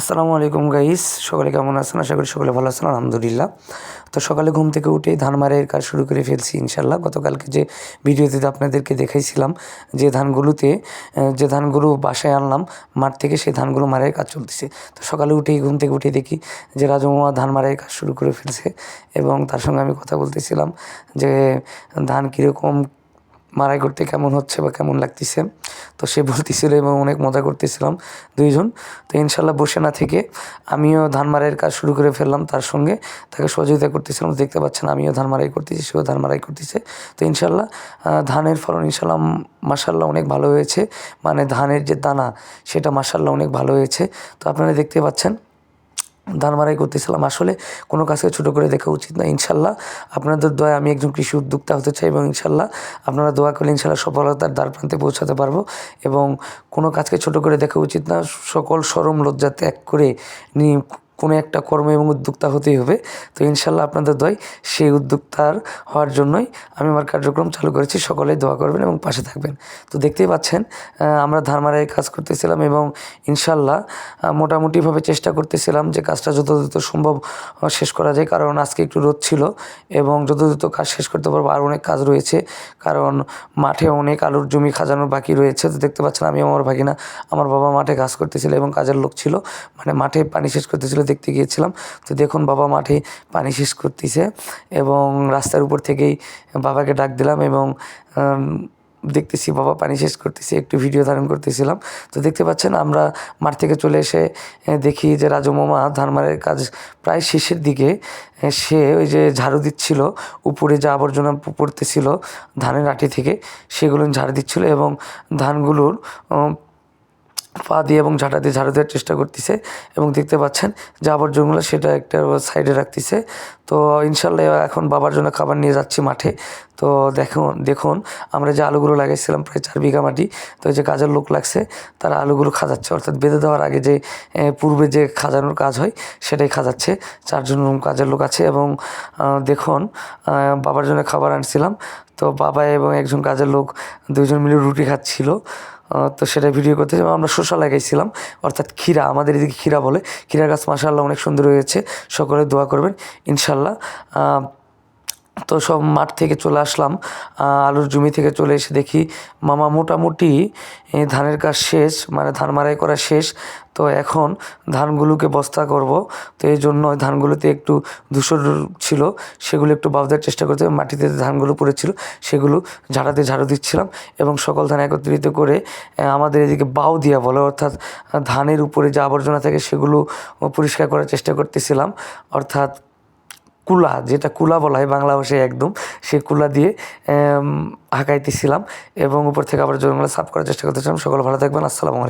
আসসালামু আলাইকুম গাইস, সকলে কেমন আছেন? আশা করি সকলে ভালো আছেন, আলহামদুলিল্লাহ। তো সকালে ঘুম থেকে উঠেই ধান মারাইয়ের কাজ শুরু করে ফেলছি ইনশাল্লাহ গতকালকে যে ভিডিওতে আপনাদেরকে দেখাইছিলাম, যে ধানগুলোতে যে ধানগুলো বাসায় আনলাম, মাঠ থেকে সেই ধানগুলো মারাইয়ের কাজ চলতেছে। তো সকালে উঠেই ঘুম থেকে উঠে দেখি যে রাজমামা ধান মারাইয়ের কাজ শুরু করে ফেলছে এবং তার সঙ্গে আমি কথা বলতেছিলাম যে ধান কীরকম মারাই করতে কেমন হচ্ছে বা কেমন লাগতেছে? তো সে বলতেছিল এবং অনেক মজা করতেছিলাম দুইজন। তো ইনশাল্লাহ বসে না থেকে আমিও ধান মারাইয়ের কাজ শুরু করে ফেললাম তার সঙ্গে। তাকে সহযোগিতা করতেছিলাম দেখতে পাচ্ছেন আমিও ধান মারাই করতেছি, সেও ধান মারাই করতেছে। তো ইনশাল্লাহ ধানের ফলন ইনশাল্লাহ মাসাল্লাহ অনেক ভালো হয়েছে। মানে ধানের যে দানা, সেটা মাসাল্লাহ অনেক ভালো হয়েছে। তো আপনারা দেখতে পাচ্ছেন ধান মারাই করতেছিলাম। আসলে কোনো কাজকে ছোটো করে দেখা উচিত না। ইনশাল্লাহ আপনাদের দোয়ায় আমি একজন কৃষি উদ্যোক্তা হতে চাই এবং ইনশাল্লাহ আপনারা দোয়া করলে ইনশাল্লাহ সফলতার দ্বার প্রান্তে পৌঁছাতে পারব এবং কোনো কাজকে ছোটো করে দেখা উচিত না। সকল সরম লজ্জা ত্যাগ করে নিয়ে কোনো একটা কর্ম এবং উদ্যোক্তা হতেই হবে। তো ইনশাল্লাহ আপনাদের দয় সেই উদ্যোক্তার হওয়ার জন্যই আমি আমার কার্যক্রম চালু করেছি। সকলেই দোয়া করবেন এবং পাশে থাকবেন। তো দেখতেই পাচ্ছেন আমরা ধান মারাই কাজ করতেছিলাম এবং ইনশাল্লাহ মোটামুটিভাবে চেষ্টা করতেছিলাম যে কাজটা যত দ্রুত সম্ভব শেষ করা যায়। কারণ আজকে একটু রোদ ছিল এবং যত দ্রুত কাজ শেষ করতে পারব আর অনেক কাজ রয়েছে। কারণ মাঠে অনেক আলুর জমি খাজানোর বাকি রয়েছে। তো দেখতে পাচ্ছেন, আমি আমার ভাগিনা আমার বাবা মাঠে কাজ করতেছিল এবং কাজের লোক ছিল। মানে মাঠে পানি শেষ করতেছিল। দেখতে গিয়েছিলাম। তো দেখুন বাবা মাঠে পানি শেষ করতেছে এবং রাস্তার উপর থেকেই বাবাকে ডাক দিলাম এবং দেখতেছি বাবা পানি শেষ করতেছি, একটু ভিডিও ধারণ করতেছিলাম। তো দেখতে পাচ্ছেন আমরা মাঠ থেকে চলে এসে দেখি যে রাজু ধান মারের কাজ প্রায় শেষের দিকে সে ওই যে ঝাড়ু দিচ্ছিল, উপরে যে আবর্জনা পড়তেছিল ধানের আটি থেকে, সেগুলো ঝাড়ু দিচ্ছিল এবং ধানগুলোর পা দিয়ে এবং ঝাঁটা দিয়ে ঝাড়ু দেওয়ার চেষ্টা করতেছে এবং দেখতে পাচ্ছেন যে আবর্জনগুলো সেটা একটা সাইডে রাখতেছে। তো ইনশাল্লাহ এখন বাবার জন্য খাবার নিয়ে যাচ্ছি মাঠে। তো দেখুন দেখুন, আমরা যে আলুগুলো লাগাইছিলাম প্রায় চার বিঘা মাটি, তো যে কাজের লোক লাগছে, তারা আলুগুলো খাজাচ্ছে। অর্থাৎ বেঁধে দেওয়ার আগে যে পূর্বে যে খাজানোর কাজ হয়, সেটাই খাজাচ্ছে। চারজন কাজের লোক আছে এবং দেখুন বাবার জন্য খাবার আনছিলাম। তো বাবা এবং একজন কাজের লোক দুজন মিলে রুটি খাচ্ছিল। তো সেটা ভিডিও করতে আমরা শসা লাগাইছিলাম, অর্থাৎ ক্ষীরা, আমাদের এদিকে ক্ষীরা বলে। ক্ষীরা গাছ মাসাল্লাহ অনেক সুন্দর হয়েছে। সকলে দোয়া করবেন। ইনশাল্লাহ তো সব মাঠ থেকে চলে আসলাম আলুর জমি থেকে চলে এসে দেখি মামা মোটামুটি ধানের কাজ শেষ মানে ধান মারাই করা শেষ তো এখন ধানগুলোকে বস্তা করব, তো এই জন্য ধানগুলোতে একটু ধূসর ছিল, সেগুলো একটু বাঁধার চেষ্টা করতে। মাটিতে ধানগুলো পড়েছিল সেগুলো ঝাড়াতে ঝাড়ু দিচ্ছিলাম এবং সকল ধান একত্রিত করে আমাদের এদিকে বাউ দিয়া বলে, অর্থাৎ ধানের উপরে যে আবর্জনা থাকে সেগুলো পরিষ্কার করার চেষ্টা করতেছিলাম, অর্থাৎ কুলা, যেটা কুলা বলা হয় বাংলা ভাষায় একদম সেই কুলা দিয়ে হাঁকাইতেছিলাম এবং উপর থেকে আবার জমিগুলো সাফ করার চেষ্টা করতেছিলাম। সকল ভালো থাকবেন। আসসালামু আলাইকুম।